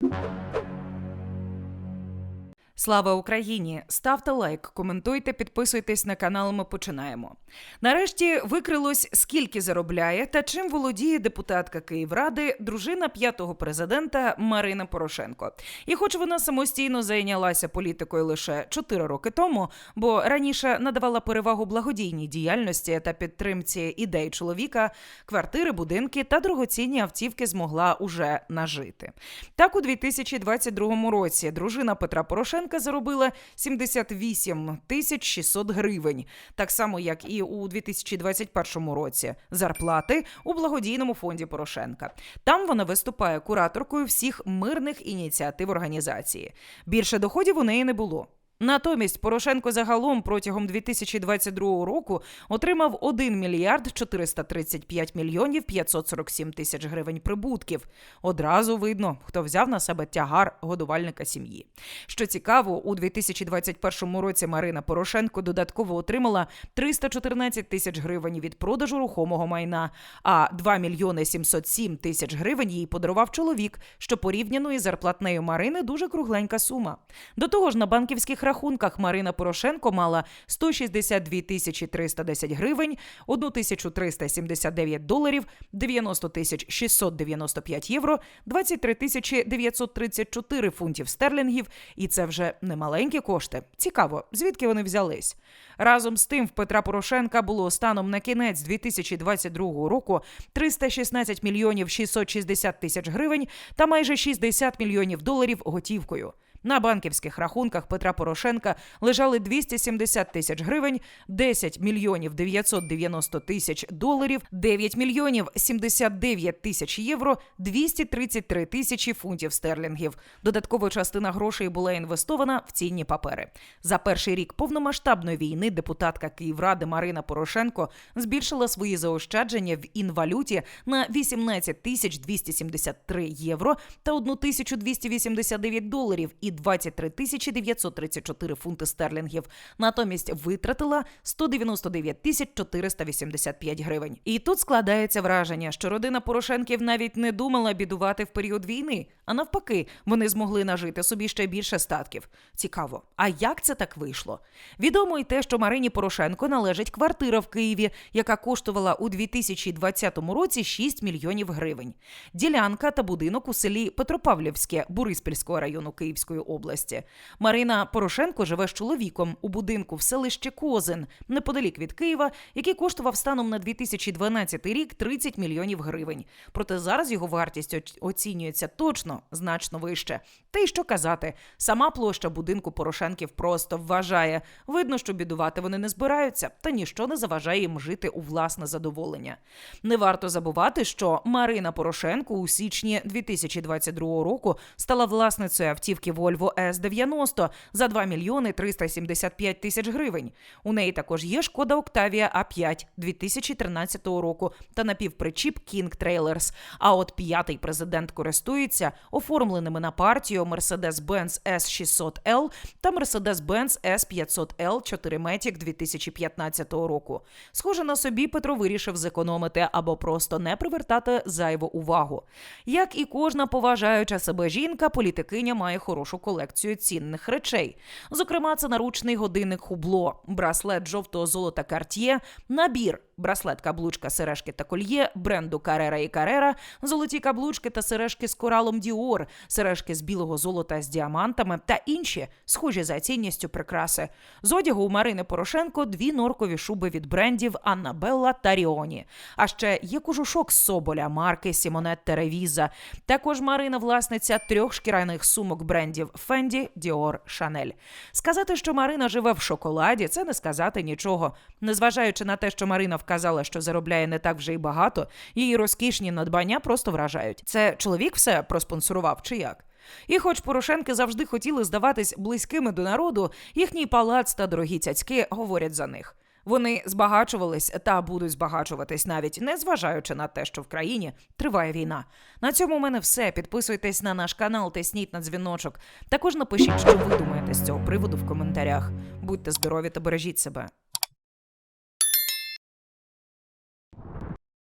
you Слава Україні! Ставте лайк, коментуйте, підписуйтесь на канал. Ми починаємо. Нарешті викрилось, скільки заробляє та чим володіє депутатка Київради, дружина п'ятого президента Марина Порошенко. І хоч вона самостійно зайнялася політикою лише 4 роки тому, бо раніше надавала перевагу благодійній діяльності та підтримці ідей чоловіка, квартири, будинки та дорогоцінні автівки змогла уже нажити. Так, у 2022 році дружина Петра Порошенка заробила 78 тисяч 600 гривень, так само як і у 2021 році. Зарплати у благодійному фонді Порошенка. Там вона виступає кураторкою всіх мирних ініціатив організації. Більше доходів у неї не було. Натомість Порошенко загалом протягом 2022 року отримав 1 мільярд 435 мільйонів 547 тисяч гривень прибутків. Одразу видно, хто взяв на себе тягар годувальника сім'ї. Що цікаво, у 2021 році Марина Порошенко додатково отримала 314 тисяч гривень від продажу рухомого майна, а 2 мільйони 707 тисяч гривень їй подарував чоловік, що порівняно із зарплатнею Марини дуже кругленька сума. До того ж, на банківських рахунках Марина Порошенко мала 162 тисячі 310 гривень, 1 тисячу 379 доларів, 90 тисяч 695 євро, 23 тисячі 934 фунтів стерлінгів. І це вже не маленькі кошти. Цікаво, звідки вони взялись. Разом з тим, в Петра Порошенка було станом на кінець 2022 року 316 мільйонів 660 тисяч гривень та майже 60 мільйонів доларів готівкою. На банківських рахунках Петра Порошенка лежали 270 тисяч гривень, 10 мільйонів 990 тисяч доларів, 9 мільйонів 79 тисяч євро, 233 тисячі фунтів стерлінгів. Додаткова частина грошей була інвестована в цінні папери. За перший рік повномасштабної війни депутатка Київради Марина Порошенко збільшила свої заощадження в інвалюті на 18 тисяч 273 євро та 1 тисячу 289 доларів і 23 тисячі 934 фунти стерлінгів. Натомість витратила 199 тисяч 485 гривень. І тут складається враження, що родина Порошенків навіть не думала бідувати в період війни, а навпаки, вони змогли нажити собі ще більше статків. Цікаво, а як це так вийшло? Відомо й те, що Марині Порошенко належить квартира в Києві, яка коштувала у 2020 році 6 мільйонів гривень. Ділянка та будинок у селі Петропавлівське Бориспільського району Київської області. Марина Порошенко живе з чоловіком у будинку в селищі Козин, неподалік від Києва, який коштував станом на 2012 рік 30 мільйонів гривень. Проте зараз його вартість оцінюється точно значно вище. Та й що казати, сама площа будинку Порошенків просто вважає. Видно, що бідувати вони не збираються, та ніщо не заважає їм жити у власне задоволення. Не варто забувати, що Марина Порошенко у січні 2022 року стала власницею автівки Volvo S90 за 2 мільйони 375 тисяч гривень. У неї також є шкода Octavia A5 2013 року та напівпричіп King Trailers. А от п'ятий президент користується оформленими на партію Mercedes-Benz S600L та Mercedes-Benz S500L 4MATIC 2015 року. Схоже на собі, Петро вирішив зекономити або просто не привертати зайву увагу. Як і кожна поважаюча себе жінка, політикиня має хорошу колекцію цінних речей. Зокрема, це наручний годинник хубло, браслет жовтого золота Cartier, набір. Браслет, каблучка, сережки та кольє, бренду Carrera і Carrera, золоті каблучки та сережки з коралом Dior, сережки з білого золота з діамантами та інші, схожі за цінністю прикраси. З одягу у Марини Порошенко дві норкові шуби від брендів Аннабелла та Ріоні. А ще є кожушок з Соболя марки Сімонет Теревіза. Також Марина власниця трьох шкіряних сумок брендів Fendi, Dior, Chanel. Сказати, що Марина живе в шоколаді, це не сказати нічого. Незважаючи на те, що Марина вказала, що заробляє не так вже й багато, її розкішні надбання просто вражають. Це чоловік все проспонсорував чи як? І хоч Порошенки завжди хотіли здаватись близькими до народу, їхній палац та дорогі цяцьки говорять за них. Вони збагачувались та будуть збагачуватись навіть не зважаючи на те, що в країні триває війна. На цьому у мене все. Підписуйтесь на наш канал, тисніть на дзвіночок. Також напишіть, що ви думаєте з цього приводу в коментарях. Будьте здорові та бережіть себе.